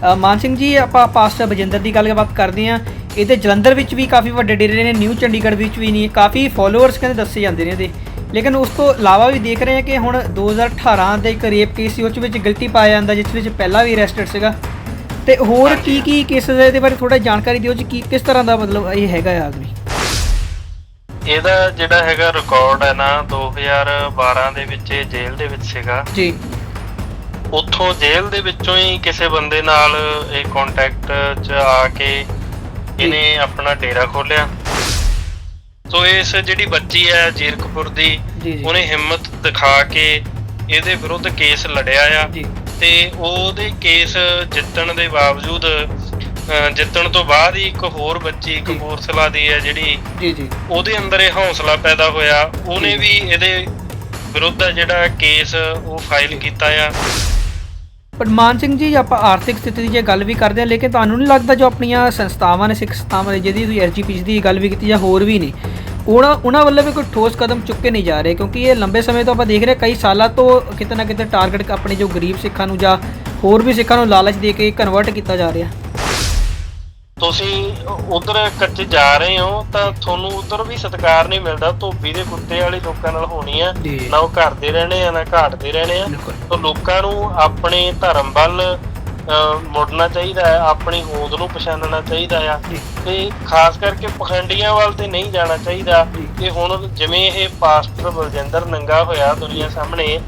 ਮਾਨ ਸਿੰਘ ਜੀ ਆਪਾਂ ਪਾਸਟਰ ਬਜਿੰਦਰ ਦੀ ਗੱਲਬਾਤ ਕਰਦੇ ਹਾਂ। ਇਹਦੇ ਜਲੰਧਰ ਵਿੱਚ ਵੀ ਕਾਫੀ ਵੱਡੇ ਡੇਰੇ ਨੇ ਨਿਊ ਚੰਡੀਗੜ੍ਹ ਵਿੱਚ ਵੀ ਨਹੀਂ ਕਾਫੀ ਫਾਲੋਅਰਸ ਕਹਿੰਦੇ ਦੱਸੇ ਜਾਂਦੇ ਨੇ ਇਹਦੇ। ਲੇਕਿਨ ਉਸ ਤੋਂ ਇਲਾਵਾ ਵੀ ਦੇਖ ਰਹੇ ਹਾਂ ਕਿ ਹੁਣ 2018 ਦਾ ਇੱਕ ਰੇਪ ਕੇਸ ਸੀ ਉਸ ਵਿੱਚ ਗਲਤੀ ਪਾਇਆ ਜਾਂਦਾ ਜਿਸ ਵਿੱਚ ਪਹਿਲਾਂ ਵੀ ਅਰੈਸਟਡ ਸੀਗਾ। ਤੇ ਹੋਰ ਕੀ ਕੀ ਕੇਸਸ ਇਹਦੇ ਬਾਰੇ ਥੋੜਾ ਜਾਣਕਾਰੀ ਦਿਓ ਜੀ ਕੀ ਕਿਸ ਤਰ੍ਹਾਂ ਦਾ ਮਤਲਬ ਇਹ ਹੈਗਾ ਆਦਮੀ? ਇਹਦਾ ਜਿਹੜਾ ਹੈਗਾ ਰਿਕਾਰਡ ਹੈ ਨਾ 2012 ਦੇ ਵਿੱਚ ਇਹ ਜੇਲ੍ਹ ਦੇ ਵਿੱਚ ਸੀਗਾ। ਜੀ। ਉੱਥੋਂ ਜੇਲ੍ਹ ਦੇ ਵਿੱਚੋਂ ਹੀ ਕਿਸੇ ਬੰਦੇ ਨਾਲ ਇਹ ਕੰਟੈਕਟ 'ਚ ਆ ਕੇ ਇਹਨੇ ਆਪਣਾ ਡੇਰਾ ਖੋਲਿਆ ਸੋ ਇਸ ਜਿਹੜੀ ਬੱਚੀ ਹੈ ਜੀਰਕਪੁਰ ਦੀ ਉਹਨੇ ਹਿੰਮਤ ਦਿਖਾ ਕੇ ਇਹਦੇ ਵਿਰੁੱਧ ਕੇਸ ਲੜਿਆ ਆ ਤੇ ਉਹਦੇ ਕੇਸ ਜਿੱਤਣ ਦੇ ਬਾਵਜੂਦ ਜਿੱਤਣ ਤੋਂ ਬਾਅਦ ਹੀ ਇੱਕ ਹੋਰ ਬੱਚੀ। ਕਪੂਰਥਲਾ ਦੀ ਹੈ ਜਿਹੜੀ ਜੀ ਜੀ। ਉਹਦੇ ਅੰਦਰ ਇਹ ਹੌਸਲਾ ਪੈਦਾ ਹੋਇਆ। ਉਹਨੇ ਵੀ ਇਹਦੇ ਵਿਰੁੱਧ ਜਿਹੜਾ ਕੇਸ ਉਹ ਫਾਈਲ ਕੀਤਾ ਆ। ਪਰ ਮਾਨ ਸਿੰਘ ਜੀ, ਆਪਾਂ ਆਰਥਿਕ ਸਥਿਤੀ ਦੀ ਜੇ ਗੱਲ ਵੀ ਕਰਦੇ ਹਾਂ, ਲੇਕਿਨ ਤੁਹਾਨੂੰ ਨਹੀਂ ਲੱਗਦਾ ਜੋ ਆਪਣੀਆਂ ਸੰਸਥਾਵਾਂ ਨੇ, ਸਿੱਖ ਸੰਸਥਾਵਾਂ ਨੇ, ਜਿਹਦੀ ਤੁਸੀਂ ਐਸਜੀਪੀਸੀ ਦੀ ਗੱਲ ਵੀ ਕੀਤੀ ਜਾਂ ਹੋਰ ਵੀ ਨੇ, ਉਹਨਾਂ ਉਹਨਾਂ ਵੱਲੋਂ ਵੀ ਕੋਈ ਠੋਸ ਕਦਮ ਚੁੱਕੇ ਨਹੀਂ ਜਾ ਰਹੇ? ਕਿਉਂਕਿ ਇਹ ਲੰਬੇ ਸਮੇਂ ਤੋਂ ਆਪਾਂ ਦੇਖ ਰਹੇ ਕਈ ਸਾਲਾਂ ਤੋਂ ਕਿਤੇ ਨਾ ਕਿਤੇ ਟਾਰਗੇਟ ਆਪਣੇ ਜੋ ਗਰੀਬ ਸਿੱਖਾਂ ਨੂੰ ਜਾਂ ਹੋਰ ਵੀ ਸਿੱਖਾਂ ਨੂੰ ਲਾਲਚ ਦੇ ਕੇ ਕਨਵਰਟ ਕੀਤਾ ਜਾ ਰਿਹਾ। ਤੁਸੀਂ ਉਧਰ ਕੱਚੇ ਜਾ ਰਹੇ ਹੋ ਤਾਂ ਤੁਹਾਨੂੰ ਉਧਰ ਵੀ ਸਤਿਕਾਰ ਨਹੀਂ ਮਿਲਦਾ ਧੋਬੀ ਦੇ ਕੁੱਤੇ ਵਾਲੀ ਲੋਕਾਂ ਨਾਲ ਹੋਣੀ ਆ। ਜੀ। ਨਾ ਉਹ ਘਰ ਦੇ ਰਹਿਣੇ ਆ ਨਾ ਘਾਟ ਦੇ ਰਹਿਣੇ ਆ। ਬਿਲਕੁਲ। ਤਾਂ ਲੋਕਾਂ ਨੂੰ ਆਪਣੇ ਧਰਮ ਵੱਲ ਅਹ, ਮੁੜਨਾ ਚਾਹੀਦਾ ਹੈ ਆਪਣੀ ਹੋਂਦ ਨੂੰ ਪਛਾਣਨਾ ਚਾਹੀਦਾ ਆ। ਜੀ। ਤੇ ਖਾਸ ਕਰਕੇ ਪਖੰਡੀਆਂ ਵੱਲ ਤੇ ਨਹੀਂ ਜਾਣਾ ਚਾਹੀਦਾ। ਜੀ। ਕਿ ਹੁਣ ਜਿਵੇਂ ਇਹ ਪਾਸਟਰ ਬਲਜਿੰਦਰ ਨੰਗਾ ਹੋਇਆ ਦੁਨੀਆ ਸਾਹਮਣੇ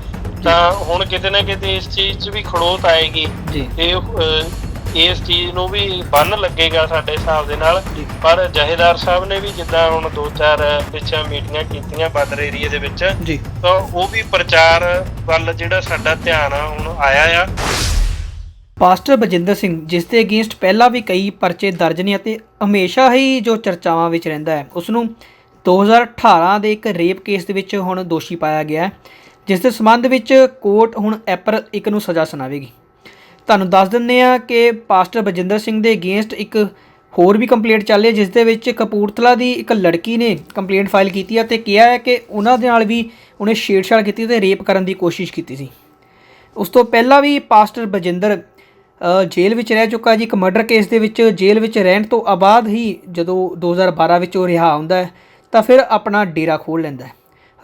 ਤਾਂ ਹੁਣ ਕਿਤੇ ਨਾ ਕਿਤੇ ਇਸ ਚੀਜ਼ 'ਚ ਵੀ ਖੜੋਤ ਆਏਗੀ। ਜੀ। ਤੇ ਅਹ, ਇਸ ਚੀਜ਼ ਨੂੰ ਵੀ ਬੰਨ ਲੱਗੇਗਾ ਸਾਡੇ ਹਿਸਾਬ ਦੇ ਨਾਲ। ਪਰ ਜਹੇਦਾਰ ਸਾਹਿਬ ਨੇ ਵੀ ਜਿੱਦਾਂ ਹੁਣ ਦੋ ਚਾਰ ਪਿੱਛੇ ਮੀਟਿੰਗਾਂ ਕੀਤੀਆਂ ਬਾਦਰ ਏਰੀਏ ਦੇ ਵਿੱਚ ਜੀ। ਤਾਂ ਉਹ ਵੀ ਪ੍ਰਚਾਰ ਵੱਲ ਜਿਹੜਾ ਸਾਡਾ ਧਿਆਨ ਆ ਹੁਣ ਆਇਆ ਆ। ਪਾਸਟਰ ਬਜਿੰਦਰ ਸਿੰਘ ਜਿਸ ਦੇ ਅਗੇਂਸਟ ਪਹਿਲਾਂ ਵੀ ਕਈ ਪਰਚੇ ਦਰਜ ਨੇ ਅਤੇ ਹਮੇਸ਼ਾ ਹੀ ਜੋ ਚਰਚਾਵਾਂ ਵਿੱਚ ਰਹਿੰਦਾ ਹੈ ਉਸ ਨੂੰ 2018 ਦੇ ਇੱਕ ਰੇਪ ਕੇਸ ਦੇ ਵਿੱਚ ਹੁਣ ਦੋਸ਼ੀ ਪਾਇਆ ਗਿਆ ਹੈ ਜਿਸ ਦੇ ਸੰਬੰਧ ਵਿੱਚ ਕੋਰਟ ਹੁਣ ਅਪ੍ਰੈਲ 1 ਨੂੰ ਸਜ਼ਾ ਸੁਣਾਵੇਗੀ। ਤੁਹਾਨੂੰ ਦੱਸ ਦਿੰਦੇ ਆ ਕਿ ਪਾਸਟਰ ਬਜਿੰਦਰ ਸਿੰਘ ਦੇ ਅਗੇਂਸਟ ਇੱਕ ਹੋਰ ਵੀ ਕੰਪਲੇਂਟ ਚੱਲ ਰਹੀ ਜਿਸ ਦੇ ਵਿੱਚ ਕਪੂਰਥਲਾ ਦੀ ਇੱਕ ਲੜਕੀ ਨੇ ਕੰਪਲੇਂਟ ਫਾਈਲ ਕੀਤੀ ਹੈ ਤੇ ਕਿਹਾ ਹੈ ਕਿ ਉਹਨਾਂ ਦੇ ਨਾਲ ਵੀ ਉਹਨੇ ਛੇੜਛਾੜ ਕੀਤੀ ਤੇ ਰੇਪ ਕਰਨ ਦੀ ਕੋਸ਼ਿਸ਼ ਕੀਤੀ ਸੀ। ਉਸ ਤੋਂ ਪਹਿਲਾਂ ਵੀ ਪਾਸਟਰ ਬਜਿੰਦਰ ਜੇਲ੍ਹ ਵਿੱਚ ਰਹਿ ਚੁੱਕਾ ਜੀ। ਇੱਕ ਮਰਡਰ ਕੇਸ ਦੇ ਵਿੱਚ ਜੇਲ੍ਹ ਵਿੱਚ ਰਹਿਣ ਤੋਂ ਬਾਅਦ ਹੀ ਜਦੋਂ 2012 ਵਿੱਚ ਉਹ ਰਿਹਾ ਹੁੰਦਾ ਹੈ, ਤਾਂ ਫਿਰ ਆਪਣਾ ਡੇਰਾ ਖੋਲ੍ਹ ਲੈਂਦਾ ਹੈ।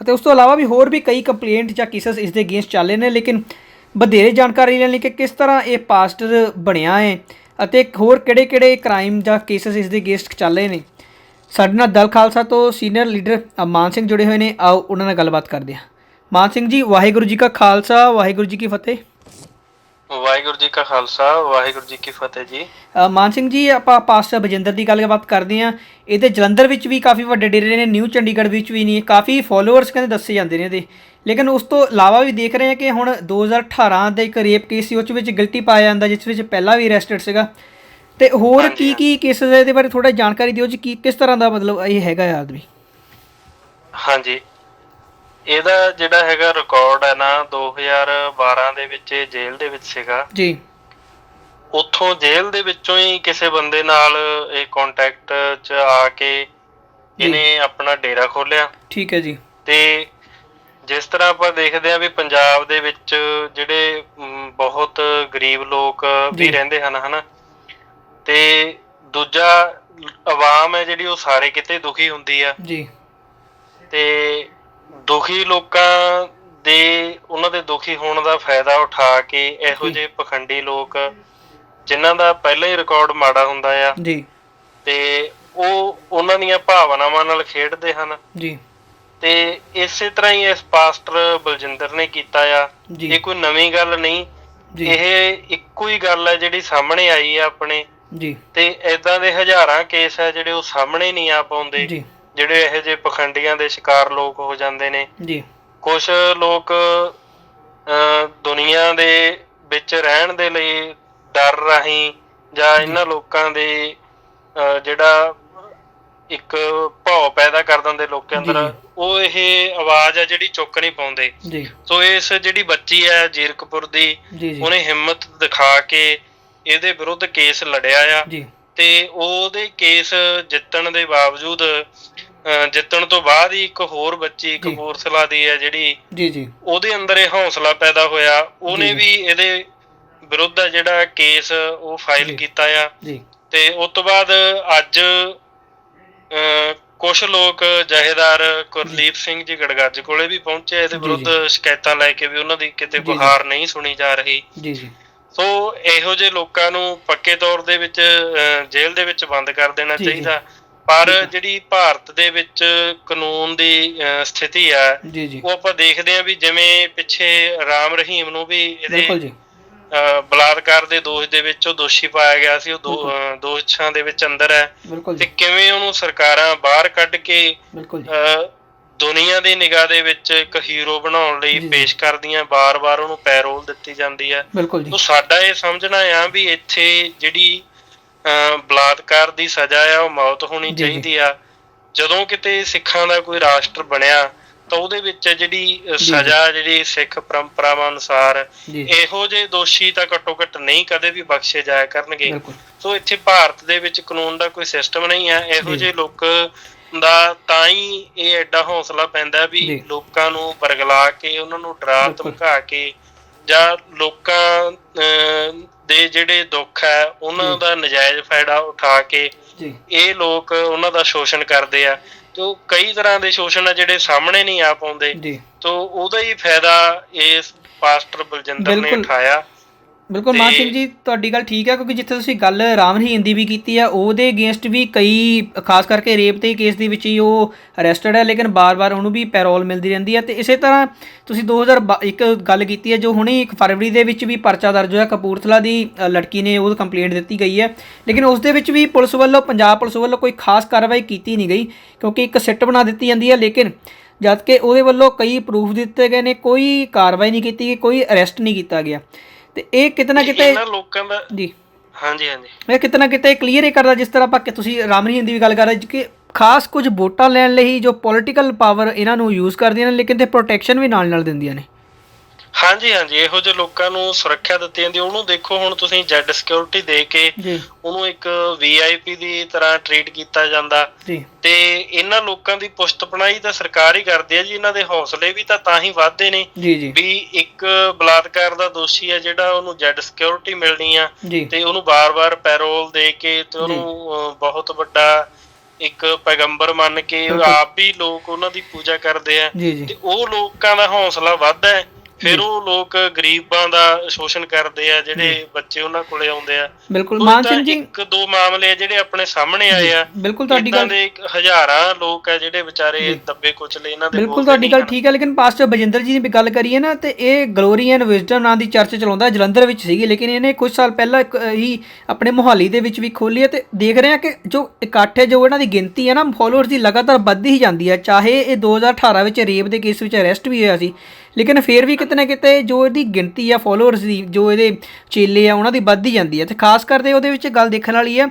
ਅਤੇ ਉਸ ਤੋਂ ਇਲਾਵਾ ਵੀ ਹੋਰ ਵੀ ਕਈ ਕੰਪਲੇਂਟ ਜਾਂ ਕੇਸਸ ਇਸ ਦੇ ਅਗੇਂਸਟ ਚੱਲੇ ਨੇ, ਲੇਕਿਨ ਵਧੇਰੇ ਜਾਣਕਾਰੀ ਲੈਣ ਲਈ ਕਿ ਕਿਸ ਤਰ੍ਹਾਂ ਇਹ ਪਾਸਟਰ ਬਣਿਆ ਹੈ ਅਤੇ ਹੋਰ ਕਿਹੜੇ-ਕਿਹੜੇ ਕ੍ਰਾਈਮ ਜਾਂ ਕੇਸਸ ਇਸ ਦੇ ਅਗੇਂਸਟ ਚੱਲ ਰਹੇ ਨੇ। ਸਾਡੇ ਨਾਲ ਦਲ ਖਾਲਸਾ ਤੋਂ ਸੀਨੀਅਰ ਲੀਡਰ ਮਾਨ ਸਿੰਘ ਜੁੜੇ ਹੋਏ ਨੇ। ਆਓ ਉਹਨਾਂ ਨਾਲ ਗੱਲਬਾਤ ਕਰਦੇ ਹਾਂ। ਮਾਨ ਸਿੰਘ ਜੀ ਵਾਹਿਗੁਰੂ ਜੀ ਕਾ ਖਾਲਸਾ ਵਾਹਿਗੁਰੂ ਜੀ ਕੀ ਫਤਿਹ। ਵਾਹਿਗੁਰੂ ਜੀ ਕਾ ਖਾਲਸਾ ਵਾਹਿਗੁਰੂ ਜੀ ਕੀ ਫਤਿਹ ਜੀ। ਮਾਨ ਸਿੰਘ ਜੀ ਆਪਾਂ ਪਾਸਟਰ ਬਜਿੰਦਰ ਦੀ ਗੱਲਬਾਤ ਕਰਦੇ ਹਾਂ। ਇਹਦੇ ਜਲੰਧਰ ਵਿੱਚ ਵੀ ਕਾਫੀ ਵੱਡੇ ਡੇਰੇ ਨੇ ਨਿਊ ਚੰਡੀਗੜ੍ਹ ਵਿੱਚ ਵੀ ਨਹੀਂ ਕਾਫੀ ਫਾਲੋਅਰਸ ਕਹਿੰਦੇ ਦੱਸੇ ਜਾਂਦੇ ਨੇ ਇਹਦੇ। ਲੇਕਿਨ ਉਸ ਤੋਂ ਇਲਾਵਾ ਵੀ ਦੇਖ ਰਹੇ ਹਾਂ ਕਿ ਹੁਣ 2018 ਦਾ ਇੱਕ ਰੇਪ ਕੇਸ ਸੀ ਉਸ ਵਿੱਚ ਗਲਤੀ ਪਾਇਆ ਜਾਂਦਾ ਜਿਸ ਵਿੱਚ ਪਹਿਲਾਂ ਵੀ ਅਰੈਸਟਡ ਸੀਗਾ। ਤੇ ਹੋਰ ਕੀ ਕੀ ਕੇਸਸ ਇਹਦੇ ਬਾਰੇ ਥੋੜਾ ਜਾਣਕਾਰੀ ਦਿਓ ਜੀ ਕੀ ਕਿਸ ਤਰ੍ਹਾਂ ਦਾ ਮਤਲਬ ਇਹ ਹੈਗਾ ਆਦਮੀ? ਹਾਂਜੀ। ਇਹਦਾ ਜਿਹੜਾ ਹੈਗਾ ਰਿਕਾਰਡ ਹੈ ਨਾ 2012 ਦੇ ਵਿੱਚ ਇਹ ਜੇਲ੍ਹ ਦੇ ਵਿੱਚ ਸੀਗਾ। ਜੀ। ਉੱਥੋਂ ਜੇਲ੍ਹ ਦੇ ਵਿੱਚੋਂ ਹੀ ਕਿਸੇ ਬੰਦੇ ਨਾਲ ਇਹ ਕੰਟੈਕਟ 'ਚ ਆ ਕੇ ਇਹਨੇ ਆਪਣਾ ਡੇਰਾ ਖੋਲਿਆ ਠੀਕ ਹੈ ਜੀ। ਤੇ ਜਿਸ ਤਰ੍ਹਾਂ ਆਪਾਂ ਦੇਖਦੇ ਆ ਵੀ ਪੰਜਾਬ ਦੇ ਵਿੱਚ ਜਿਹੜੇ ਬਹੁਤ ਗਰੀਬ ਲੋਕ ਵੀ। ਰਹਿੰਦੇ ਹਨ ਹਨਾ? ਤੇ ਦੂਜਾ ਆਵਾਮ ਹੈ ਜਿਹੜੀ ਉਹ ਸਾਰੇ ਕਿਤੇ ਦੁਖੀ ਹੁੰਦੀ ਆ। ਜੀ। ਤੇ ਦੁਖੀ ਲੋਕਾਂ ਦੇ ਉਹਨਾਂ ਦੇ ਦੁਖੀ ਹੋਣ ਦਾ ਫਾਇਦਾ ਉਠਾ ਕੇ ਇਹੋ। ਜਿਹੇ ਪਖੰਡੀ ਲੋਕ ਜਿਨ੍ਹਾਂ ਦਾ ਪਹਿਲਾਂ ਹੀ ਰਿਕਾਰਡ ਮਾੜਾ ਹੁੰਦਾ ਆ। ਜੀ। ਤੇ ਉਹ ਉਹਨਾਂ ਦੀਆਂ ਭਾਵਨਾਵਾਂ ਨਾਲ ਖੇਡਦੇ ਹਨ। ਜੀ। ਤੇ ਇਸੇ ਤਰ੍ਹਾਂ ਹੀ ਇਸ ਪਾਸਟਰ ਬਲਜਿੰਦਰ ਨੇ ਕੀਤਾ ਆ। ਇਹ ਕੋਈ ਨਵੀਂ ਗੱਲ ਨਹੀਂ। ਇਹ ਇੱਕੋ ਹੀ ਗੱਲ ਹੈ ਜਿਹੜੀ ਸਾਹਮਣੇ ਆਈ ਆ ਆਪਣੇ। ਜੀ। ਤੇ ਐਦਾਂ ਦੇ ਹਜ਼ਾਰਾਂ ਕੇਸ ਆ ਜਿਹੜੇ ਉਹ ਸਾਹਮਣੇ ਨਹੀਂ ਆ ਪਾਉਂਦੇ। ਜਿਹੜੇ ਇਹੋ ਜਿਹੇ ਪਖੰਡੀਆਂ ਦੇ ਸ਼ਿਕਾਰ ਲੋਕ ਹੋ ਜਾਂਦੇ ਨੇ। ਜੀ। ਕੁਝ ਲੋਕ ਦੁਨੀਆ ਦੇ ਵਿੱਚ ਰਹਿਣ ਦੇ ਲਈ ਡਰ ਰਾਹੀਂ ਜਾਂ ਇਹਨਾਂ ਲੋਕਾਂ ਦੇ ਜਿਹੜਾ ਇੱਕ ਭਾਵ ਪੈਦਾ ਕਰ ਦਿੰਦੇ ਲੋਕਾਂ ਅੰਦਰ। ਉਹ ਇਹ ਆਵਾਜ਼ ਹੈ ਜਿਹੜੀ ਚੁੱਕ ਨਹੀਂ ਪਾਉਂਦੇ। ਜੀ। ਸੋ ਇਸ ਜਿਹੜੀ ਬੱਚੀ ਹੈ ਜੀਰਕਪੁਰ ਦੀ ਉਹਨੇ ਹਿੰਮਤ ਦਿਖਾ ਕੇ ਇਹਦੇ ਵਿਰੁੱਧ ਕੇਸ ਲੜਿਆ ਆ। ਤੇ ਉਹਦੇ ਕੇਸ ਜਿੱਤਣ ਦੇ ਬਾਵਜੂਦ ਜਿੱਤਣ ਤੋਂ ਬਾਅਦ ਹੀ ਇੱਕ ਹੋਰ ਬੱਚੀ ਜੀ। ਕਪੂਰਥਲਾ ਦੀ ਹੈ ਜਿਹੜੀ ਜੀ ਜੀ। ਉਹਦੇ ਅੰਦਰ ਇਹ ਹੌਸਲਾ ਪੈਦਾ ਹੋਇਆ। ਉਹਨੇ। ਵੀ ਇਹਦੇ ਵਿਰੁੱਧ ਜਿਹੜਾ ਕੇਸ ਉਹ ਫਾਈਲ। ਕੀਤਾ ਆ। ਜੀ। ਤੇ ਉਸ ਤੋਂ ਬਾਅਦ ਅੱਜ ਕੁਝ ਲੋਕ ਜਹੇਦਾਰ ਕੁਲਦੀਪ ਸਿੰਘ ਜੀ ਗੜਗੱਜ ਕੋਲੇ ਵੀ ਪਹੁੰਚੇ ਇਹਦੇ ਵਿਰੁੱਧ ਸ਼ਿਕਾਇਤਾਂ ਲੈ ਕੇ ਵੀ ਉਹਨਾਂ ਦੀ ਕਿਤੇ। ਗੁਹਾਰ ਨਹੀਂ ਸੁਣੀ ਜਾ ਰਹੀ ਜੀ ਜੀ ਸੋ ਇਹੋ ਜਿਹੇ ਲੋਕਾਂ ਨੂੰ ਪੱਕੇ ਤੌਰ ਦੇ ਵਿੱਚ ਜੇਲ੍ਹ ਦੇ ਵਿੱਚ ਬੰਦ ਕਰ ਦੇਣਾ। ਚਾਹੀਦਾ ਪਰ। ਜਿਹੜੀ ਭਾਰਤ ਦੇ ਵਿੱਚ ਕਾਨੂੰਨ ਦੀ ਸਥਿਤੀ ਆ ਉਹ ਆਪਾਂ ਦੇਖਦੇ ਆ ਵੀ ਜਿਵੇਂ ਪਿੱਛੇ ਰਾਮ ਰਹੀਮ ਨੂੰ ਵੀ ਬਿਲਕੁਲ ਇਹਦੇ ਬਲਾਤਕਾਰ ਦੇ ਦੋਸ਼ ਦੇ ਵਿੱਚ ਉਹ ਦੋਸ਼ੀ ਪਾਇਆ ਗਿਆ ਸੀ ਉਹ ਦੋਸ਼ਾਂ ਦੇ ਵਿੱਚ ਅੰਦਰ ਹੈ। ਤੇ ਕਿਵੇਂ ਉਹਨੂੰ ਸਰਕਾਰਾਂ ਬਾਹਰ ਕੱਢ ਕੇ ਦੁਨੀਆ ਦੀ ਨਿਗਾਹ ਦੇ ਵਿੱਚ ਇੱਕ ਹੀਰੋ ਬਣਾਉਣ ਲਈ। ਪੇਸ਼ ਕਰਦੀਆਂ ਬਾਰ-ਬਾਰ ਉਹਨੂੰ ਪੈਰੋਲ ਦਿੱਤੀ ਜਾਂਦੀ ਹੈ। ਤੋ ਸਾਡਾ ਇਹ ਸਮਝਣਾ ਆ ਵੀ ਇੱਥੇ ਜਿਹੜੀ ਬਲਾਤਕਾਰ ਦੀ ਸਜ਼ਾ ਆ ਉਹ ਮੌਤ ਹੋਣੀ। ਚਾਹੀਦੀ ਆ। ਜਦੋਂ ਕਿਤੇ ਸਿੱਖਾਂ ਦਾ ਕੋਈ ਰਾਸ਼ਟਰ ਬਣਿਆ ਤਾਂ ਉਹਦੇ ਵਿੱਚ ਜਿਹੜੀ। ਸਜ਼ਾ ਜਿਹੜੀ ਸਿੱਖ ਪਰੰਪਰਾਵਾਂ ਅਨੁਸਾਰ ਇਹੋ ਜਿਹੇ ਦੋਸ਼ੀ ਤਾਂ ਘੱਟੋ ਘੱਟ ਨਹੀਂ ਕਦੇ ਵੀ ਬਖਸ਼ੇ ਜਾਇਆ ਕਰਨਗੇ ਸੋ ਇੱਥੇ ਭਾਰਤ ਦੇ ਵਿੱਚ ਕਾਨੂੰਨ ਦਾ ਕੋਈ ਸਿਸਟਮ ਨਹੀਂ ਹੈ ਇਹੋ ਜੀ। ਜਿਹੇ ਲੋਕ ਦਾ ਤਾਂ ਹੀ ਇਹ ਐਡਾ ਹੌਸਲਾ ਪੈਂਦਾ ਵੀ। ਲੋਕਾਂ ਨੂੰ ਬਰਗਲਾ ਕੇ ਉਹਨਾਂ ਨੂੰ ਡਰਾ। ਧਮਕਾ ਕੇ ਜਾਂ ਲੋਕਾਂ ਦੇ ਜਿਹੜੇ ਦੁੱਖ ਹੈ ਉਹਨਾਂ। ਦਾ ਨਜਾਇਜ਼ ਫਾਇਦਾ ਉਠਾ ਕੇ ਇਹ ਲੋਕ ਉਹਨਾਂ ਦਾ ਸ਼ੋਸ਼ਣ ਕਰਦੇ ਆ ਤੇ ਕਈ ਤਰ੍ਹਾਂ ਦੇ ਸ਼ੋਸ਼ਣ ਆ ਜਿਹੜੇ ਸਾਹਮਣੇ ਨਹੀਂ ਆ ਪਾਉਂਦੇ। ਜੀ। ਤੋ ਉਹਦਾ ਹੀ ਫਾਇਦਾ ਇਸ ਪਾਸਟਰ ਬਲਜਿੰਦਰ ਨੇ। ਉਠਾਇਆ। ਬਿਲਕੁਲ ਮਾਨ ਤੇ- ਸਿੰਘ ਜੀ ਤੁਹਾਡੀ ਗੱਲ ਠੀਕ ਹੈ ਕਿਉਂਕਿ ਜਿੱਥੇ ਤੁਸੀਂ ਗੱਲ ਰਾਮ ਰਹੀਮ ਦੀ ਵੀ ਕੀਤੀ ਹੈ ਉਹਦੇ ਅਗੇਂਸਟ ਵੀ ਕਈ ਖਾਸ ਕਰਕੇ ਰੇਪ ਦੇ ਕੇਸ ਦੇ ਵਿੱਚ ਹੀ ਉਹ ਅਰੈਸਟਡ ਹੈ ਲੇਕਿਨ ਬਾਰ-ਬਾਰ ਉਹਨੂੰ ਵੀ ਪੈਰੋਲ ਮਿਲਦੀ ਰਹਿੰਦੀ ਹੈ। ਤੇ ਇਸੇ ਤਰ੍ਹਾਂ ਤੁਸੀਂ 2001 ਗੱਲ ਕੀਤੀ ਹੈ ਜੋ ਹੁਣੇ ਇੱਕ ਫਰਵਰੀ ਦੇ ਵਿੱਚ ਵੀ ਪਰਚਾ ਦਰਜ ਹੋਇਆ ਕਪੂਰਥਲਾ ਦੀ ਲੜਕੀ ਨੇ ਉਹ ਕੰਪਲੇਂਟ ਦਿੱਤੀ ਗਈ ਹੈ। ਲੇਕਿਨ ਉਸ ਦੇ ਵਿੱਚ ਵੀ ਪੁਲਿਸ ਵੱਲੋਂ ਪੰਜਾਬ ਪੁਲਿਸ ਵੱਲੋਂ ਕੋਈ ਖਾਸ ਕਾਰਵਾਈ ਕੀਤੀ ਨਹੀਂ ਗਈ ਕਿਉਂਕਿ ਇੱਕ ਸਿੱਟ ਬਣਾ ਦਿੱਤੀ ਜਾਂਦੀ ਹੈ ਲੇਕਿਨ ਜਦ ਕਿ ਉਹਦੇ ਵੱਲੋਂ ਕਈ ਪ੍ਰੂਫ ਦਿੱਤੇ ਗਏ ਨੇ ਕੋਈ ਕਾਰਵਾਈ ਨਹੀਂ ਕੀਤੀ ਗਈ ਕੋਈ ਅਰੈਸਟ ਨਹੀਂ ਕੀਤਾ ਗਿਆ। ਤੇ ਇਹ ਕਿਤੇ ਨਾ ਕਿਤੇ ਇਹਨਾਂ ਲੋਕਾਂ ਦਾ ਜੀ। ਹਾਂਜੀ ਹਾਂਜੀ। ਇਹ ਕਿਤੇ ਨਾ ਕਿਤੇ ਕਲੀਅਰ ਹੀ ਕਰਦਾ ਜਿਸ ਤਰ੍ਹਾਂ ਆਪਾਂ ਕਿ ਤੁਸੀਂ ਰਾਮਨੀ ਹਿੰਦੀ ਵੀ ਗੱਲ ਕਰ ਰਹੇ ਜੀ ਕਿ ਖਾਸ ਕੁਝ ਵੋਟਾਂ ਲੈਣ ਲਈ ਜੋ ਪੋਲਿਟੀਕਲ ਪਾਵਰ ਇਹਨਾਂ ਨੂੰ ਯੂਜ਼ ਕਰਦੀਆਂ ਨੇ ਲੇਕਿਨ ਤੇ ਪ੍ਰੋਟੈਕਸ਼ਨ ਵੀ ਨਾਲ ਨਾਲ ਦਿੰਦੀਆਂ ਨੇ। ਹਾਂਜੀ ਹਾਂਜੀ ਇਹੋ ਜਿਹੇ ਲੋਕਾਂ ਨੂੰ ਸੁਰੱਖਿਆ ਦਿੱਤੀ ਜਾਂਦੀ ਉਹਨੂੰ ਦੇਖੋ ਹੁਣ ਤੁਸੀਂ ਜੈਡ ਸਿਕਿਉਰਿਟੀ ਦੇ ਕੇ ਉਹਨੂੰ ਇੱਕ ਵੀਆਈਪੀ ਦੀ ਤਰ੍ਹਾਂ ਟਰੀਟ ਕੀਤਾ ਜਾਂਦਾ। ਤੇ ਇਹਨਾਂ ਲੋਕਾਂ ਦੀ ਪੁਸ਼ਤ ਪਣਾਈ ਤਾਂ ਸਰਕਾਰ ਹੀ ਕਰਦੀ ਹੈ ਜੀ ਇਹਨਾਂ ਦੇ ਹੌਸਲੇ ਵੀ ਤਾਂ ਤਾਂ ਹੀ ਵੱਧਦੇ ਨੇ ਵੀ ਇੱਕ ਬਲਾਤਕਾਰ ਦਾ ਦੋਸ਼ੀ ਹੈ ਜਿਹੜਾ ਉਹਨੂੰ ਜੈਡ ਸਿਕਿਉਰਿਟੀ ਮਿਲਣੀ ਆ ਤੇ ਉਹਨੂੰ ਬਾਰ-ਬਾਰ ਪੈਰੋਲ ਦੇ ਕੇ ਤੇ ਉਹਨੂੰ ਬਹੁਤ ਵੱਡਾ ਇੱਕ ਪੈਗੰਬਰ ਮੰਨ ਕੇ। ਆਪ ਵੀ ਲੋਕ ਉਹਨਾਂ ਦੀ ਪੂਜਾ ਕਰਦੇ ਆ ਤੇ ਉਹ ਲੋਕਾਂ ਦਾ ਹੌਸਲਾ ਵੱਧਦਾ ਹੈ। ਫਿਰ ਉਹ ਲੋਕ ਗਰੀਬਾਂ ਦਾ ਸ਼ੋਸ਼ਣ ਕਰਦੇ ਆ ਜਿਹੜੇ ਬੱਚੇ ਉਹਨਾਂ ਕੋਲੇ ਆਉਂਦੇ ਆ। ਬਿਲਕੁਲ ਮਾਨ ਸਿੰਘ ਜੀ। ਇੱਕ ਦੋ ਮਾਮਲੇ ਆ ਜਿਹੜੇ ਆਪਣੇ ਸਾਹਮਣੇ ਆਏ ਆ। ਬਿਲਕੁਲ ਤੁਹਾਡੀ ਗੱਲ ਦੇ ਹਜ਼ਾਰਾਂ ਲੋਕ ਆ ਜਿਹੜੇ ਵਿਚਾਰੇ। ਦੱਬੇ ਕੁਚਲੇ ਇਹਨਾਂ ਦੇ ਬਿਲਕੁਲ ਤੁਹਾਡੀ ਗੱਲ। ਠੀਕ ਹੈ ਲੇਕਿਨ ਪਾਸਟਰ ਬਜਿੰਦਰ ਜੀ ਦੀ ਵੀ ਗੱਲ ਕਰੀਏ ਨਾ ਤੇ ਇਹ ਗਲੋਰੀ ਐਂਡ ਵਿਜ਼ਡਮ ਨਾਂ ਦੀ ਚਰਚ ਚਲਾਉਂਦਾ ਜਲੰਧਰ ਵਿੱਚ ਸੀਗੀ ਲੇਕਿਨ ਇਹਨੇ ਕੁਝ ਸਾਲ ਪਹਿਲਾਂ ਹੀ ਆਪਣੇ ਮੁਹਾਲੀ ਦੇ ਵਿੱਚ ਵੀ ਖੋਲੀ ਹੈ ਤੇ ਦੇਖ ਰਹੇ ਹਾਂ ਕਿ ਜੋ ਇਕੱਠ ਹੈ ਜੋ ਇਹਨਾਂ ਦੀ ਗਿਣਤੀ ਹੈ ਨਾ ਫੋਲੋਅਰਸ ਦੀ ਲਗਾਤਾਰ ਵੱਧਦੀ ਹੀ ਜਾਂਦੀ ਹੈ ਚਾਹੇ ਇਹ 2018 ਵਿੱਚ ਰੇਪ ਦੇ ਕੇਸ ਵਿੱਚ ਅਰੈਸਟ ਵੀ ਹੋਇਆ ਸੀ ਲੇਕਿਨ ਫਿਰ ਵੀ ਕਿਤੇ ਨਾ ਕਿਤੇ ਜੋ ਇਹਦੀ ਗਿਣਤੀ ਆ ਫੋਲੋਅਰਸ ਦੀ ਜੋ ਇਹਦੇ ਚੇਲੇ ਆ ਉਹਨਾਂ ਦੀ ਵੱਧਦੀ ਜਾਂਦੀ ਹੈ ਤੇ ਖਾਸ ਕਰਕੇ ਉਹਦੇ ਵਿੱਚ ਗੱਲ ਦੇਖਣ ਵਾਲੀ ਹੈ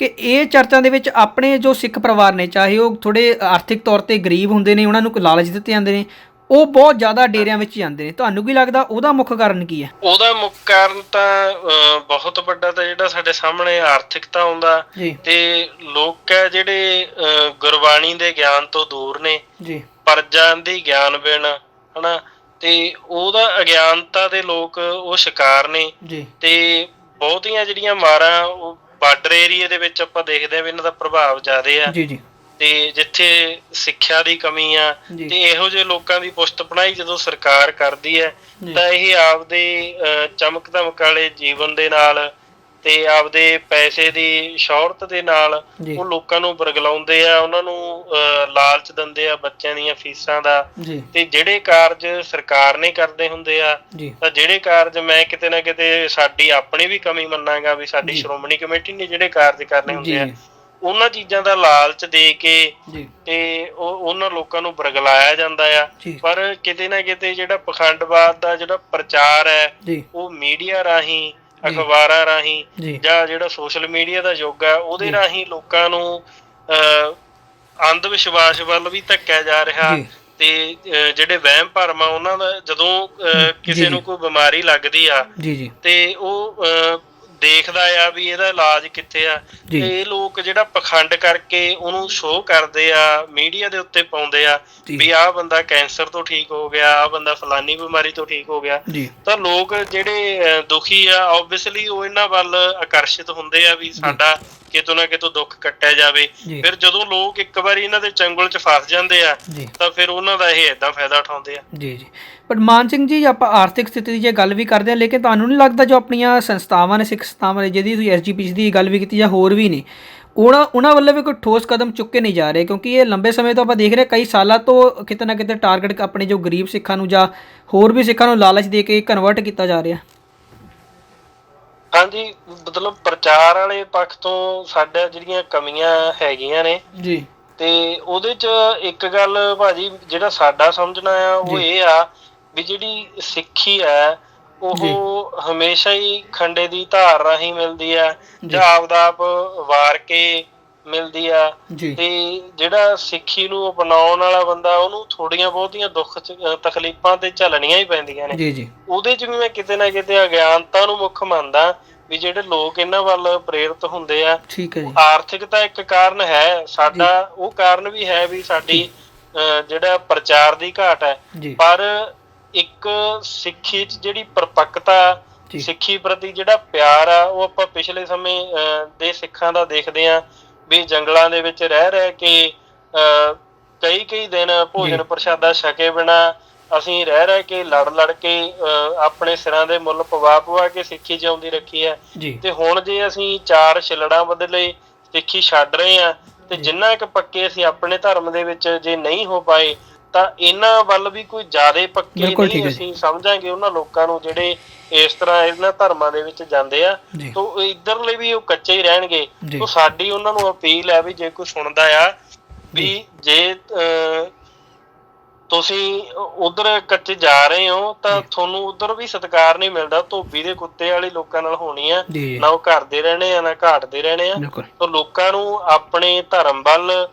ਕਿ ਇਹ ਚਰਚਾਂ ਦੇ ਵਿੱਚ ਆਪਣੇ ਜੋ ਸਿੱਖ ਪਰਿਵਾਰ ਨੇ ਚਾਹੇ ਉਹ ਥੋੜੇ ਆਰਥਿਕ ਤੌਰ ਤੇ ਗਰੀਬ ਹੁੰਦੇ ਨੇ ਉਹਨਾਂ ਨੂੰ ਲਾਲਚ ਦਿੱਤੇ ਜਾਂਦੇ ਨੇ ਉਹ ਬਹੁਤ ਜ਼ਿਆਦਾ ਡੇਰਿਆਂ ਵਿੱਚ ਜਾਂਦੇ ਨੇ। ਤੁਹਾਨੂੰ ਕੀ ਲੱਗਦਾ ਉਹਦਾ ਮੁੱਖ ਕਾਰਨ ਕੀ ਹੈ ਉਹਦਾ ਮੁੱਖ ਕਾਰਨ ਤਾਂ ਬਹੁਤ ਵੱਡਾ ਤਾਂ ਜਿਹੜਾ ਸਾਡੇ ਸਾਹਮਣੇ ਆਰਥਿਕਤਾ ਆਉਂਦਾ ਤੇ ਲੋਕ ਹੈ ਜਿਹੜੇ ਗੁਰਬਾਣੀ ਦੇ ਗਿਆਨ ਤੋਂ ਦੂਰ ਨੇ ਜੀ। ਪਰਜਾਂ ਦੀ ਗਿਆਨ ਬਿਨ ਹਨਾ ਤੇ ਉਹਦਾ ਅਗਿਆਨਤਾ ਦੇ ਲੋਕ ਉਹ ਸ਼ਿਕਾਰ ਨੇ ਜੀ ਤੇ ਬਹੁਤੀਆਂ ਜਿਹੜੀਆਂ ਮਾਰਾਂ ਉਹ ਬਾਰਡਰ ਏਰੀਆ ਦੇ ਵਿੱਚ ਆਪਾਂ ਦੇਖਦੇ ਆ ਵੀ ਇਹਨਾਂ ਦਾ ਪ੍ਰਭਾਵ ਜ਼ਿਆਦੇ ਆ ਜੀ ਜੀ ਤੇ ਜਿੱਥੇ ਸਿੱਖਿਆ ਦੀ ਕਮੀ ਆ। ਤੇ ਇਹੋ ਜਿਹੇ ਲੋਕਾਂ ਦੀ ਪੁਸ਼ਤ ਪਣਾਈ ਜਦੋਂ ਸਰਕਾਰ ਕਰਦੀ ਹੈ। ਤਾਂ ਇਹ ਆਪਦੇ ਚਮਕ ਧਮਕ ਵਾਲੇ ਜੀਵਨ ਦੇ ਨਾਲ ਤੇ ਆਪਦੇ ਪੈਸੇ ਦੀ ਸ਼ੌਹਰਤ ਦੇ ਨਾਲ ਉਹ ਲੋਕਾਂ ਨੂੰ ਬਰਗਲਾਉਂਦੇ ਆ ਉਹਨਾਂ ਨੂੰ ਲਾਲਚ ਦਿੰਦੇ ਆ ਬੱਚਿਆਂ ਦੀਆਂ ਫੀਸਾਂ ਦਾ। ਤੇ ਜਿਹੜੇ ਕਾਰਜ ਸਰਕਾਰ ਨੇ ਕਰਦੇ ਹੁੰਦੇ ਆ ਤਾਂ ਜਿਹੜੇ ਕਾਰਜ ਮੈਂ ਕਿਤੇ ਨਾ ਕਿਤੇ ਸਾਡੀ ਆਪਣੀ ਵੀ ਕਮੀ ਮੰਨਾਂਗਾ ਵੀ ਸਾਡੀ। ਸ਼੍ਰੋਮਣੀ ਕਮੇਟੀ ਨੇ ਜਿਹੜੇ ਕਾਰਜ ਕਰਨੇ ਹੁੰਦੇ ਆ ਉਹਨਾਂ ਚੀਜ਼ਾਂ ਦਾ ਲਾਲਚ ਦੇ ਕੇ ਤੇ ਉਹ ਉਹਨਾਂ ਲੋਕਾਂ ਨੂੰ ਬਰਗਲਾਇਆ ਜਾਂਦਾ ਆ। ਪਰ ਕਿਤੇ ਨਾ ਕਿਤੇ ਜਿਹੜਾ ਪਖੰਡਵਾਦ ਦਾ ਜਿਹੜਾ ਪ੍ਰਚਾਰ ਹੈ ਉਹ ਮੀਡੀਆ ਰਾਹੀਂ ਅਖਬਾਰਾਂ ਰਾਹੀਂ ਜੀ। ਜਿਹੜਾ ਸੋਸ਼ਲ ਮੀਡੀਆ ਦਾ ਯੁੱਗ ਹੈ ਉਹਦੇ। ਰਾਹੀਂ ਲੋਕਾਂ ਨੂੰ ਅੰਧ ਵਿਸ਼ਵਾਸ ਵੱਲ ਵੀ ਧੱਕਿਆ ਜਾ ਰਿਹਾ ਤੇ ਜਿਹੜੇ ਵਹਿਮ ਭਰਮ ਆ ਉਹਨਾਂ ਦਾ ਜਦੋਂ ਕਿਸੇ। ਨੂੰ ਕੋਈ ਬਿਮਾਰੀ ਲੱਗਦੀ ਆ ਤੇ ਉਹ ਦੇਖਦਾ ਆ ਵੀ ਇਹਦਾ ਇਲਾਜ ਕਿੱਥੇ ਆ। ਤੇ ਇਹ ਲੋਕ ਜਿਹੜਾ ਪਖੰਡ ਕਰਕੇ ਉਹਨੂੰ ਸ਼ੋਅ ਕਰਦੇ ਆ ਮੀਡੀਆ ਦੇ ਉੱਤੇ ਪਾਉਂਦੇ ਆ। ਵੀ ਆਹ ਬੰਦਾ ਕੈਂਸਰ ਤੋਂ ਠੀਕ ਹੋ ਗਿਆ ਆਹ ਬੰਦਾ ਫਲਾਨੀ ਬਿਮਾਰੀ ਤੋਂ ਠੀਕ ਹੋ ਗਿਆ ਤਾਂ ਲੋਕ ਜਿਹੜੇ ਦੁਖੀ ਆ ਆਬਵੀਅਸਲੀ ਉਹ ਇਹਨਾਂ ਵੱਲ ਆਕਰਸ਼ਿਤ ਹੁੰਦੇ ਆ ਵੀ ਸਾਡਾ ਕਿਤੋਂ ਨਾ ਕਿਤੋਂ ਦੁੱਖ ਕੱਟਿਆ ਜਾਵੇ। ਫਿਰ ਜਦੋਂ ਲੋਕ ਇੱਕ ਵਾਰੀ ਇਹਨਾਂ ਦੇ ਚੰਗਲ 'ਚ ਫਸ ਜਾਂਦੇ ਆ ਤਾਂ ਫਿਰ ਉਹਨਾਂ ਦਾ ਇਹ ਏਦਾਂ ਫਾਇਦਾ ਉਠਾਉਂਦੇ ਆ। ਜੀ ਜੀ। ਬਟ ਮਾਨ ਸਿੰਘ ਜੀ ਆਪਾਂ ਆਰਥਿਕ ਸਥਿਤੀ ਦੀ ਜੇ ਗੱਲ ਵੀ ਕਰਦੇ ਹਾਂ ਲੇਕਿਨ ਤੁਹਾਨੂੰ ਨਹੀਂ ਲੱਗਦਾ ਜੋ ਆਪਣੀਆਂ ਸੰਸਥਾਵਾਂ ਨੇ ਸਿੱਖ ਸੰਸਥਾਵਾਂ ਨੇ ਜਿਹਦੀ ਤੁਸੀਂ ਐਸਜੀਪੀਸੀ ਦੀ ਗੱਲ ਵੀ ਕੀਤੀ ਜਾਂ ਹੋਰ ਵੀ ਨੇ ਉਹਨਾਂ ਉਹਨਾਂ ਵੱਲੋਂ ਵੀ ਕੋਈ ਠੋਸ ਕਦਮ ਚੁੱਕੇ ਨਹੀਂ ਜਾ ਰਹੇ? ਕਿਉਂਕਿ ਇਹ ਲੰਬੇ ਸਮੇਂ ਤੋਂ ਆਪਾਂ ਦੇਖ ਰਹੇ ਕਈ ਸਾਲਾਂ ਤੋਂ ਕਿਤੇ ਨਾ ਕਿਤੇ ਟਾਰਗੇਟ ਆਪਣੇ ਜੋ ਗਰੀਬ ਸਿੱਖਾਂ ਨੂੰ ਜਾਂ ਹੋਰ ਵੀ ਸਿੱਖਾਂ ਨੂੰ ਲਾਲਚ ਦੇ ਕੇ ਕਨਵਰਟ ਕੀਤਾ ਜਾ ਰਿਹਾ। ਹਾਂਜੀ ਮਤਲਬ ਪ੍ਰਚਾਰ ਵਾਲੇ ਪੱਖ ਤੋਂ ਸਾਡਾ ਜਿਹੜੀਆਂ ਕਮੀਆਂ ਹੈਗੀਆਂ ਨੇ ਜੀ ਤੇ ਉਹਦੇ 'ਚ ਇੱਕ ਗੱਲ ਭਾਜੀ ਜਿਹੜਾ ਸਾਡਾ ਸਮਝਣਾ ਆ ਉਹ। ਇਹ ਆ ਵੀ ਜਿਹੜੀ ਸਿੱਖੀ ਆ ਉਹ ਹਮੇਸ਼ਾ ਹੀ ਖੰਡੇ ਦੀ ਧਾਰ ਰਾਹੀਂ ਮਿਲਦੀ ਆ ਜੀ। ਜਾਂ ਆਪਦਾ ਆਪ ਵਾਰ ਕੇ ਮਿਲਦੀ ਆ ਤੇ ਜਿਹੜਾ ਸਿੱਖੀ ਨੂੰ ਅਪਣਾਉਣ ਵਾਲਾ ਬੰਦਾ ਉਹਨੂੰ ਥੋੜੀਆਂ ਬਹੁਤੀਆਂ ਦੁੱਖ ਤਕਲੀਫਾਂ ਤੇ ਝੱਲਣੀਆਂ ਹੀ ਪੈਂਦੀਆਂ ਨੇ। ਜੀ ਜੀ। ਉਹਦੇ ਚ ਵੀ ਮੈਂ ਕਿਤੇ ਨਾ ਕਿਤੇ ਅਗਿਆਨਤਾ ਨੂੰ ਮੁੱਖ ਮੰਨਦਾ ਵੀ ਜਿਹੜੇ ਲੋਕ ਇਹਨਾਂ ਵੱਲ ਪ੍ਰੇਰਿਤ ਹੁੰਦੇ ਆ ਠੀਕ ਹੈ ਜੀ। ਆਰਥਿਕਤਾ ਇੱਕ ਕਾਰਨ ਹੈ ਸਾਡਾ ਉਹ ਕਾਰਨ ਵੀ ਹੈ ਵੀ ਸਾਡੀ ਜਿਹੜਾ ਪ੍ਰਚਾਰ ਦੀ ਘਾਟ ਹੈ। ਪਰ ਇੱਕ ਸਿੱਖੀ ਚ ਜਿਹੜੀ ਪਰਪੱਕਤਾ। ਸਿੱਖੀ ਪ੍ਰਤੀ ਜਿਹੜਾ ਪਿਆਰ ਆ ਉਹ ਆਪਾਂ ਪਿਛਲੇ ਸਮੇਂ ਦੇ ਸਿੱਖਾਂ ਦਾ ਦੇਖਦੇ ਆ ਵੀ ਜੰਗਲਾਂ ਦੇ ਵਿੱਚ ਰਹਿ ਰਹਿ ਕੇ ਕਈ ਕਈ ਦਿਨ ਭੋਜਨ ਪ੍ਰਸ਼ਾਦਾ ਛਕੇ ਬਿਨਾ ਅਸੀਂ ਰਹਿ ਰਹਿ ਕੇ ਲੜ ਲੜ ਕੇ ਆਪਣੇ ਸਿਰਾਂ ਦੇ ਮੁੱਲ ਪਵਾ ਪਵਾ ਕੇ ਸਿੱਖੀ ਜਿਉਂਦੀ ਰੱਖੀ ਹੈ। ਤੇ ਹੁਣ ਜੇ ਅਸੀਂ ਚਾਰ ਛਿਲੜਾਂ ਬਦਲੇ ਸਿੱਖੀ ਛੱਡ ਰਹੇ ਆ ਤੇ ਜਿੰਨਾ ਇੱਕ ਪੱਕੇ ਅਸੀਂ ਆਪਣੇ ਧਰਮ ਦੇ ਵਿੱਚ ਜੇ ਨਹੀਂ ਹੋ ਪਾਏ ਤਾਂ ਇਹਨਾਂ ਵੱਲ ਵੀ ਕੋਈ ਜ਼ਿਆਦਾ ਪੱਕੇ ਨਹੀਂ। ਅਸੀਂ ਸਮਝਾਂਗੇ ਉਹਨਾਂ ਲੋਕਾਂ ਨੂੰ ਜਿਹੜੇ ਇਸ ਤਰ੍ਹਾਂ ਇਹਨਾਂ ਧਰਮਾਂ ਦੇ ਵਿੱਚ ਜਾਂਦੇ ਆ। ਤੋਂ ਇਧਰਲੇ ਵੀ ਉਹ ਕੱਚੇ ਹੀ ਰਹਿਣਗੇ। ਤੋਂ ਸਾਡੀ ਉਹਨਾਂ ਨੂੰ ਅਪੀਲ ਹੈ ਵੀ ਜੇ ਕੋਈ ਸੁਣਦਾ ਆ ਵੀ ਜੇ। ਤੁਸੀਂ ਉਧਰ ਕੱਚੇ ਜਾ ਰਹੇ ਹੋ ਤਾਂ ਤੁਹਾਨੂੰ ਉਧਰ ਵੀ ਸਤਿਕਾਰ ਨਹੀਂ ਮਿਲਦਾ। ਧੋਬੀ ਦੇ ਕੁੱਤੇ ਵਾਲੀ ਲੋਕਾਂ ਨਾਲ ਹੋਣੀ ਆ। ਨਾ ਉਹ ਘਰਦੇ ਰਹਿਣੇ ਆ ਨਾ ਘਾਟਦੇ ਰਹਿਣੇ ਆ। ਤਾਂ ਲੋਕਾਂ ਨੂੰ ਆਪਣੇ ਧਰਮ ਵੱਲ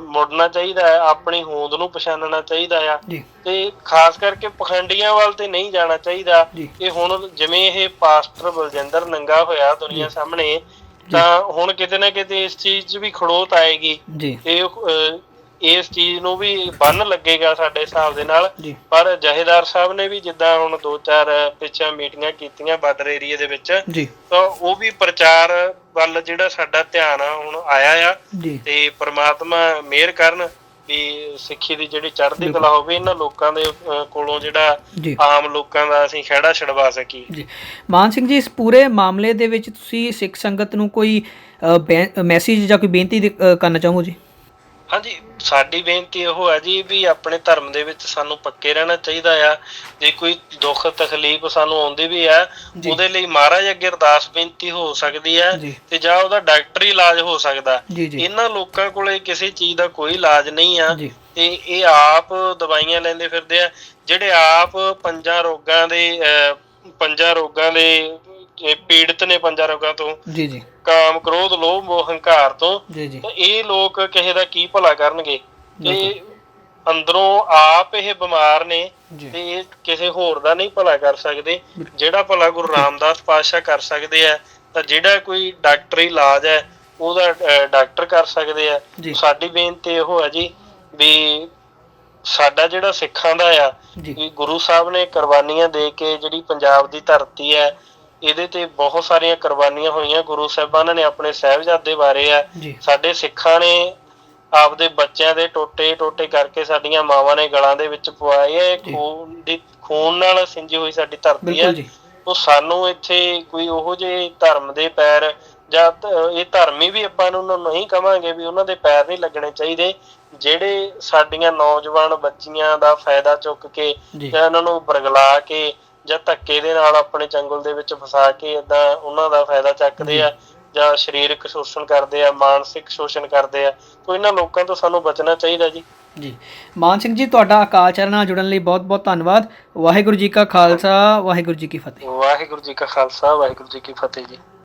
ਮੁੜਨਾ ਚਾਹੀਦਾ ਹੈ ਆਪਣੀ ਹੋਂਦ ਨੂੰ ਪਛਾਣਨਾ ਚਾਹੀਦਾ ਆ। ਤੇ ਖਾਸ ਕਰਕੇ ਪਖੰਡੀਆਂ ਵੱਲ ਤੇ ਨਹੀਂ ਜਾਣਾ ਚਾਹੀਦਾ। ਇਹ ਹੁਣ ਜਿਵੇਂ ਇਹ ਪਾਸਟਰ ਬਲਜਿੰਦਰ ਨੰਗਾ ਹੋਇਆ ਦੁਨੀਆ ਸਾਹਮਣੇ ਤਾਂ ਹੁਣ ਕਿਤੇ ਨਾ ਕਿਤੇ ਇਸ ਚੀਜ਼ 'ਚ ਵੀ ਖੜੋਤ ਆਏਗੀ। ਜੀ। ਤੇ ਇਸ ਚੀਜ਼ ਨੂੰ ਵੀ ਬੰਨ ਲੱਗੇਗਾ ਸਾਡੇ ਹਿਸਾਬ ਦੇ ਨਾਲ। ਪਰ ਜਹੇਦਾਰ ਸਾਹਿਬ ਨੇ ਵੀ ਜਿੱਦਾਂ ਹੁਣ ਦੋ ਚਾਰ ਪਿੱਛੇ ਮੀਟਿੰਗਾਂ ਕੀਤੀਆਂ ਬਾਰਡਰ ਏਰੀਆ ਦੇ ਵਿੱਚ ਤਾਂ ਉਹ ਵੀ ਪ੍ਰਚਾਰ ਵੱਲ ਜਿਹੜਾ ਸਾਡਾ ਧਿਆਨ ਆ ਹੁਣ ਆਇਆ ਆ। ਤੇ ਪ੍ਰਮਾਤਮਾ ਮਿਹਰ ਕਰਨ ਵੀ ਸਿੱਖੀ ਦੀ ਜਿਹੜੀ ਚੜ੍ਹਦੀ ਕਲਾ ਹੋਵੇ ਇਹਨਾਂ ਲੋਕਾਂ ਦੇ ਕੋਲੋਂ ਜਿਹੜਾ ਆਮ ਲੋਕਾਂ ਦਾ ਅਸੀਂ ਖਹਿੜਾ ਛਡਵਾ ਸਕੀਏ। ਜੀ। ਮਾਨ ਸਿੰਘ ਜੀ ਇਸ ਪੂਰੇ ਮਾਮਲੇ ਦੇ ਵਿੱਚ ਤੁਸੀਂ ਸਿੱਖ ਸੰਗਤ ਨੂੰ ਕੋਈ ਮੈਸੇਜ ਜਾਂ ਕੋਈ ਬੇਨਤੀ ਕਰਨਾ ਚਾਹੋ ਜੀ? ਹਾਂਜੀ। ਸਾਡੀ ਬੇਨਤੀ ਇਹ ਹੈ ਜੀ ਵੀ ਆਪਣੇ ਧਰਮ ਦੇ ਵਿੱਚ ਸਾਨੂੰ ਪੱਕੇ ਰਹਿਣਾ ਚਾਹੀਦਾ ਆ। ਜੇ ਕੋਈ ਦੁੱਖ ਤਕਲੀਫ ਸਾਨੂੰ ਆਉਂਦੀ ਵੀ ਆ। ਉਹਦੇ ਲਈ ਮਹਾਰਾਜ ਅੱਗੇ ਅਰਦਾਸ ਬੇਨਤੀ ਹੋ ਸਕਦੀ ਆ ਜੀ। ਤੇ ਜਾਂ ਉਹਦਾ ਡਾਕਟਰੀ ਇਲਾਜ ਹੋ ਸਕਦਾ। ਇਹਨਾਂ ਲੋਕਾਂ ਕੋਲੇ ਕਿਸੇ ਚੀਜ਼ ਦਾ ਕੋਈ ਇਲਾਜ ਨਹੀਂ ਆ। ਤੇ ਇਹ ਆਪ ਦਵਾਈਆਂ ਲੈਂਦੇ ਫਿਰਦੇ ਆ। ਜਿਹੜੇ ਆਪ ਪੰਜਾਂ ਰੋਗਾਂ ਦੇ ਪੰਜਾਂ ਰੋਗਾਂ ਦੇ ਇਹ ਪੀੜਤ ਨੇ ਪੰਜਾਂ ਰੋਗਾਂ ਤੋਂ ਜੀ ਜੀ। ਕਾਮ ਕ੍ਰੋਧ ਲੋਭ ਮੋਹ ਹੰਕਾਰ ਤੋਂ ਜੀ ਜੀ। ਤੇ ਇਹ ਲੋਕ ਕਿਸੇ ਦਾ ਕੀ ਭਲਾ ਕਰਨਗੇ? ਤੇ ਅੰਦਰੋਂ ਆਪ ਇਹ ਬਿਮਾਰ ਨੇ ਤੇ ਇਹ ਕਿਸੇ ਹੋਰ ਦਾ ਨਹੀਂ ਭਲਾ ਕਰ ਸਕਦੇ। ਜਿਹੜਾ ਭਲਾ ਗੁਰੂ ਰਾਮਦਾਸ ਪਾਤਸ਼ਾਹ ਕਰ ਸਕਦੇ ਆ ਤਾਂ ਜਿਹੜਾ ਕੋਈ ਡਾਕਟਰੀ ਇਲਾਜ ਹੈ ਉਹਦਾ ਡਾਕਟਰ ਕਰ ਸਕਦੇ ਆ। ਸਾਡੀ ਬੇਨਤੀ ਇਹੋ ਹੈ ਜੀ ਵੀ ਸਾਡਾ ਜਿਹੜਾ ਸਿੱਖਾਂ ਦਾ ਆ ਗੁਰੂ ਸਾਹਿਬ ਨੇ ਕੁਰਬਾਨੀਆਂ ਦੇ ਕੇ ਜਿਹੜੀ ਪੰਜਾਬ ਦੀ ਧਰਤੀ ਹੈ ਇਹਦੇ ਤੇ ਬਹੁਤ ਸਾਰੀਆਂ ਕੁਰਬਾਨੀਆਂ ਹੋਈਆਂ। ਗੁਰੂ ਸਾਹਿਬਾਨਾਂ ਨੇ ਆਪਣੇ ਸਾਹਿਬਜ਼ਾਦੇ ਬਾਰੇ ਆ। ਸਾਡੇ ਸਿੱਖਾਂ ਨੇ ਆਪਦੇ ਬੱਚਿਆਂ ਦੇ ਟੋਟੇ ਟੋਟੇ ਕਰਕੇ ਸਾਡੀਆਂ ਮਾਵਾਂ ਨੇ ਗਲਾਂ ਦੇ ਵਿੱਚ ਪਵਾਏ ਆ। ਖੂਨ ਦੀ ਖੂਨ ਨਾਲ ਸਿੰਜੀ ਹੋਈ ਸਾਡੀ ਧਰਤੀ ਜੀ। ਉਹ ਸਾਨੂੰ ਇੱਥੇ ਕੋਈ ਉਹੋ ਜਿਹੇ ਧਰਮ ਦੇ ਪੈਰ ਜਾਂ ਇਹ ਧਰਮੀ ਵੀ ਆਪਾਂ ਨੂੰ ਨਹੀਂ ਕਵਾਂਗੇ ਵੀ ਉਹਨਾਂ ਦੇ ਪੈਰ ਨਹੀਂ ਲੱਗਣੇ ਚਾਹੀਦੇ। ਜਿਹੜੇ ਸਾਡੀਆਂ ਨੌਜਵਾਨ ਬੱਚੀਆਂ ਦਾ ਫਾਇਦਾ ਚੁੱਕ ਕੇ ਜੀ। ਜਾਂ ਉਹਨਾਂ ਨੂੰ ਬਰਗਲਾ ਕੇ ਜਾਂ ਧੱਕੇ ਦੇ ਨਾਲ ਆਪਣੇ ਚੰਗਲ ਦੇ ਵਿੱਚ ਫਸਾ ਕੇ ਇਦਾਂ ਉਹਨਾਂ ਦਾ ਫਾਇਦਾ ਚੱਕਦੇ ਆ ਜਾਂ ਸਰੀਰਕ ਸ਼ੋਸ਼ਣ ਕਰਦੇ ਆ ਮਾਨਸਿਕ ਸ਼ੋਸ਼ਣ ਕਰਦੇ ਆ ਤਾਂ ਇਹਨਾਂ ਲੋਕਾਂ ਤੋਂ ਸਾਨੂੰ ਬਚਣਾ ਚਾਹੀਦਾ ਜੀ। ਜੀ। ਮਾਨ ਸਿੰਘ ਜੀ ਤੁਹਾਡਾ ਅਕਾਲ ਚਰਨ ਨਾਲ ਜੁੜਨ ਲਈ ਬਹੁਤ ਬਹੁਤ ਧੰਨਵਾਦ। ਵਾਹਿਗੁਰੂ ਜੀ ਕਾ ਖਾਲਸਾ ਵਾਹਿਗੁਰੂ ਜੀ ਕੀ ਫਤਿਹ। ਵਾਹਿਗੁਰੂ ਜੀ ਕਾ ਖਾਲਸਾ ਵਾਹਿਗੁਰੂ ਜੀ ਕੀ ਫਤਿਹ ਜੀ।